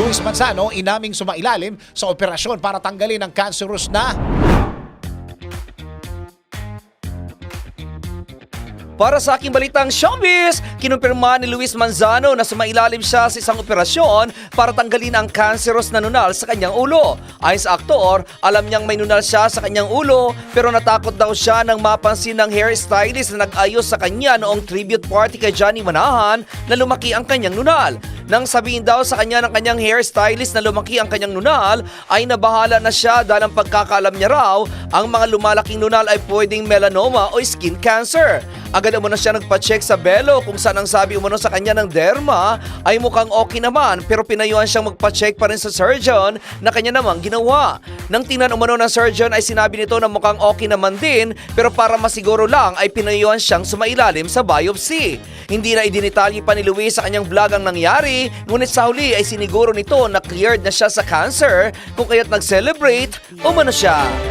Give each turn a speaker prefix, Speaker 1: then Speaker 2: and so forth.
Speaker 1: Luis Manzano inaming sumailalim sa operasyon para tanggalin ang cancerous na
Speaker 2: Para sa aking balitang showbiz, kinumpirma ni Luis Manzano na sumailalim siya sa isang operasyon para tanggalin ang cancerous na nunal sa kanyang ulo. Ayon sa aktor, alam niyang may nunal siya sa kanyang ulo pero natakot daw siya nang mapansin ng hairstylist na nag-ayos sa kanya noong tribute party kay Johnny Manahan na lumaki ang kanyang nunal. Nang sabihin daw sa kanya ng kanyang hairstylist na lumaki ang kanyang nunal, ay nabahala na siya dahil ang pagkakaalam niya raw, ang mga lumalaking nunal ay pwedeng melanoma o skin cancer. Agad umano siya nagpa-check sa belo kung saan ang sabi umano sa kanya ng derma ay mukhang okay naman pero pinayuhan siyang magpa-check pa rin sa surgeon na kanya namang ginawa. Nang tingnan umano ng surgeon ay sinabi nito na mukhang okay naman din pero para masiguro lang ay pinayuhan siyang sumailalim sa biopsy. Hindi na idinitalye pa ni Luis sa kanyang vlog ang nangyari, ngunit sa huli ay siniguro nito na cleared na siya sa cancer kung kaya't nag-celebrate umano siya.